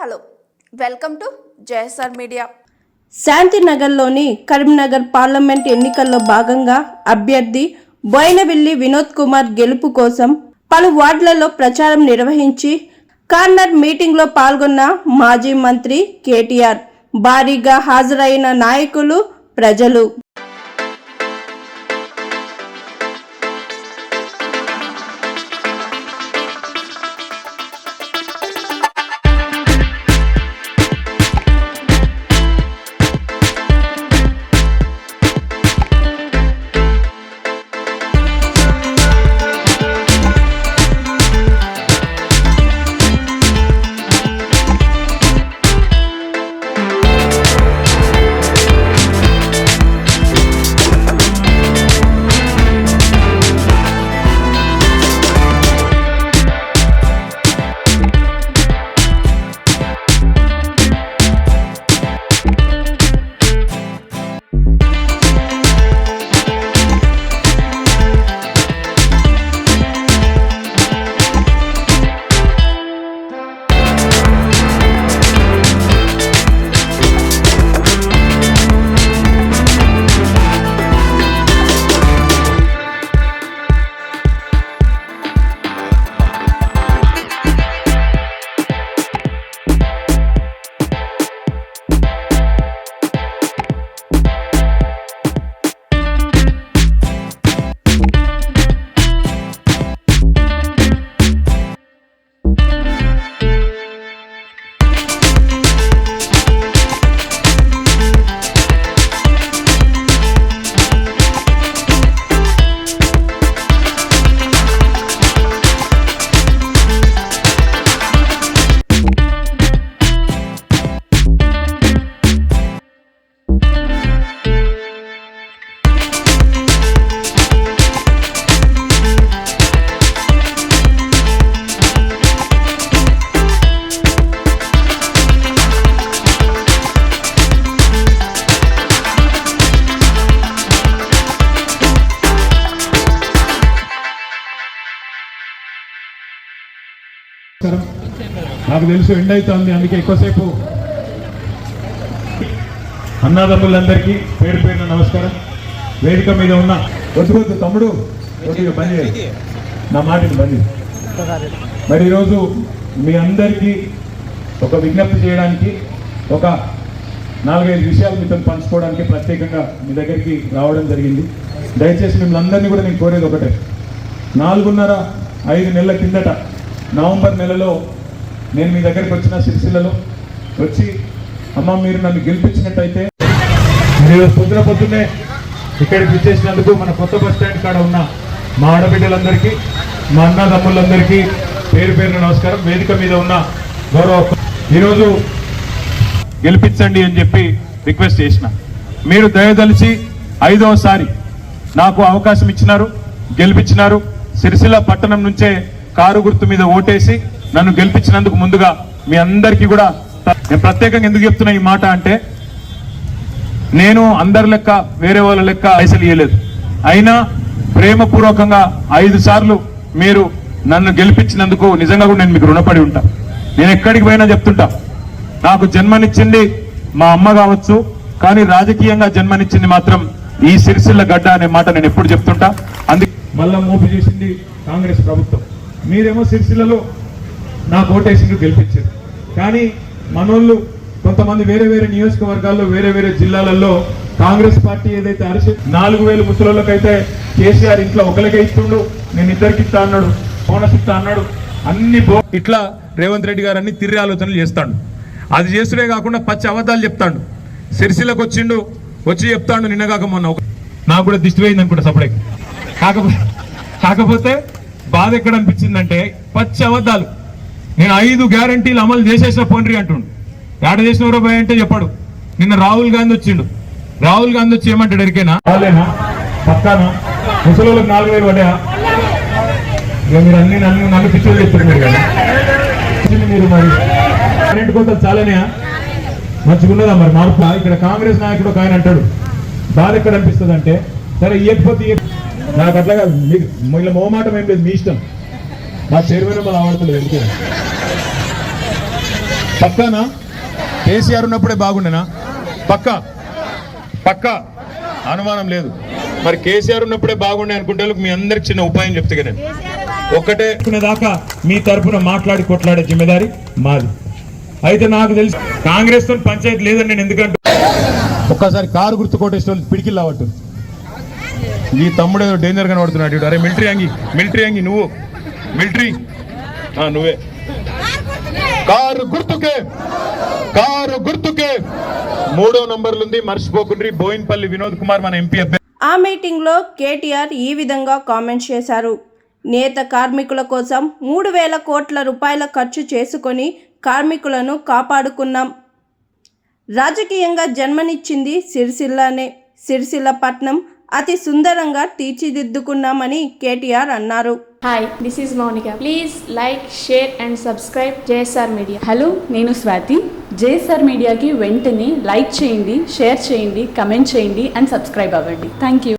Hello welcome to JSR media. శాంతినగర్లోని Karimnagar parliament ఎన్నికల్లో భాగంగా అభ్యర్థి బోయినవెల్లి వినోద్ కుమార్ గెలుపు కోసం పలు వార్డులలో ప్రచారం నిర్వహించి కార్నర్ మీటింగ్లో పాల్గొన్న మాజీ మంత్రి కేటీఆర్. భారీగా హాజరైన నాయకులు ప్రజలు. నాకు తెలుసు ఎండ్ అవుతుంది అందుకే ఎక్కువసేపు. అన్నదమ్ములందరికీ పేరు పేరున నమస్కారం. వేదిక మీద ఉన్న వద్దు వద్దు తమ్ముడు కొద్దిగా బంద్ నా మాటని బంద్ మరి ఈరోజు మీ అందరికీ ఒక విజ్ఞప్తి చేయడానికి ఒక నాలుగైదు విషయాలు మీతో పంచుకోవడానికి ప్రత్యేకంగా మీ దగ్గరికి రావడం జరిగింది. దయచేసి మిమ్మల్ని అందరినీ కూడా నేను కోరేది ఒకటే. నాలుగున్నర ఐదు నెలల కిందట నవంబర్ నెలలో నేను మీ దగ్గరికి వచ్చిన సిరిసిల్లలో వచ్చి అమ్మ మీరు నన్ను గెలిపించినట్టయితే మీరు పొద్దున పొద్దున్నే ఇక్కడికి ఇచ్చేసినందుకు మన కొత్త బస్ స్టాండ్ కాడ ఉన్న మా ఆడబిడ్డలందరికీ మా అన్నదమ్ములందరికీ పేరు పేరు నమస్కారం. వేదిక మీద ఉన్న గౌరవ ఈరోజు గెలిపించండి అని చెప్పి రిక్వెస్ట్ చేసిన. మీరు దయదలిచి ఐదవసారి నాకు అవకాశం ఇచ్చినారు గెలిపించినారు. సిరిసిల్ల పట్టణం నుంచే కారు గుర్తు మీద ఓటేసి నన్ను గెలిపించినందుకు ముందుగా మీ అందరికీ కూడా నేను ప్రత్యేకంగా ఎందుకు చెప్తున్నా ఈ మాట అంటే నేను అందరి లెక్క వేరే వాళ్ళ లెక్క పైసలు ఇవ్వలేదు అయినా ప్రేమపూర్వకంగా ఐదు సార్లు మీరు నన్ను గెలిపించినందుకు నిజంగా కూడా నేను మీకు రుణపడి ఉంటా. నేను ఎక్కడికి పోయినా చెప్తుంటా. నాకు జన్మనిచ్చింది మా అమ్మ కావచ్చు కానీ రాజకీయంగా జన్మనిచ్చింది మాత్రం ఈ సిరిసిల్ల గడ్డ అనే మాట నేను ఎప్పుడు చెప్తుంటా. అందుకే మళ్ళా మోపు చేసింది కాంగ్రెస్ ప్రభుత్వం. మీరేమో సిరిసిల్లలో నా ఓటేసింది గెలిపించారు. కానీ మనోళ్ళు కొంతమంది వేరే వేరే నియోజకవర్గాల్లో వేరే వేరే జిల్లాలలో కాంగ్రెస్ పార్టీ ఏదైతే అరిసి నాలుగు వేలు ముసలోళ్ళకైతే కేసీఆర్ ఇంట్లో ఒకరికే ఇస్తుండు నేను ఇద్దరికి ఇస్తా అన్నాడు బోనస్ ఇస్తా అన్నాడు అన్ని బో ఇట్లా రేవంత్ రెడ్డి గారు అన్ని తిరిగి ఆలోచనలు చేస్తాడు. అది చేస్తుడే కాకుండా పచ్చి అబద్ధాలు చెప్తాడు. సిరిసిల్లకు వచ్చిండు వచ్చి చెప్తాడు నిన్నగాక మొన్న ఒక- నాకు కూడా దిష్టి పోయింది అనుకుంటా సపరేట్. కాకపోతే కాకపోతే బాధ ఎక్కడ అనిపించిందంటే పచ్చి అబద్ధాలు. నేను ఐదు గ్యారంటీలు అమలు చేసేసిన పోండ్రి అంటుండు. ఏడ చేసినవరో రూపాయి అంటే చెప్పాడు. నిన్న రాహుల్ గాంధీ వచ్చిండు. రాహుల్ గాంధీ వచ్చి ఏమంటాడు ఎరికేనా? పక్కానా? ముసలోళ్ళకి నాలుగు వేలు పడ్డా ఇక మీరు అన్ని నన్ను నన్ను పిచ్చులు చెప్తారు మీరు కదా. మీరు మరి. కరెంట్ కోతలు చాలానే మంచిగా మరి? మార్పు ఇక్కడ కాంగ్రెస్ నాయకుడు ఒక ఆయన అంటాడు. బాధ ఎక్కడ అనిపిస్తుంది అంటే సరే ఇవ్వకపోతే నాకు అట్లా కాదు. మీకు ఇలా మొహమాటం ఏం లేదు మీ ఇష్టం. మా చైర్మన్ మళ్ళీ ఆడతలేదు ఎందుకే పక్కానా? కేసీఆర్ ఉన్నప్పుడే బాగుండేనా? పక్కా? పక్కా? అనుమానం లేదు. మరి కేసీఆర్ ఉన్నప్పుడే బాగుండే అనుకుంటే మీ అందరికి చిన్న ఉపాయం చెప్తే నేను ఒక్కటే దాకా మీ తరపున మాట్లాడి కొట్లాడే జిమ్మేదారి మాది. అయితే నాకు తెలిసి కాంగ్రెస్తో పంచాయతీ లేదని నేను ఎందుకంటే? ఒక్కసారి కారు గుర్తు కొట్టేసిన పిడికిల్ అవ్వట్టు ఈ తమ్ముడు ఏదో డేంజర్ కనబడుతున్నాడు ఇటు. అరే మిలిటరీ అంగి మిలిటరీ అంగి నువ్వు. మిలిటరీ నువ్వే. కారు గుర్తుకే. కారు గుర్తుకే. మూడో నంబర్లు ఉంది మర్చిపోకుండ్రి. బోయిన్పల్లి వినోద్ కుమార్ మన ఎంపీ అభ్యర్థి. ఆ మీటింగ్లో కేటీఆర్ ఈ విధంగా కామెంట్ చేశారు. నేత కార్మికుల కోసం మూడు వేల కోట్ల రూపాయల ఖర్చు చేసుకొని కార్మికులను కాపాడుకున్నాం. రాజకీయంగా జన్మనిచ్చింది సిరిసిల్లనే సిరిసిల్ల పట్నం అతి సుందరంగా తీర్చిదిద్దుకున్నామని కేటీఆర్ అన్నారు. Hi this is Mounika please like share and subscribe JSR media hello నేను స్వాతి. జేఎస్ఆర్ మీడియాకి వెంటనే లైక్ చేయండి షేర్ చేయండి కమెంట్ చేయండి అండ్ సబ్స్క్రైబ్ అవ్వండి. Thank you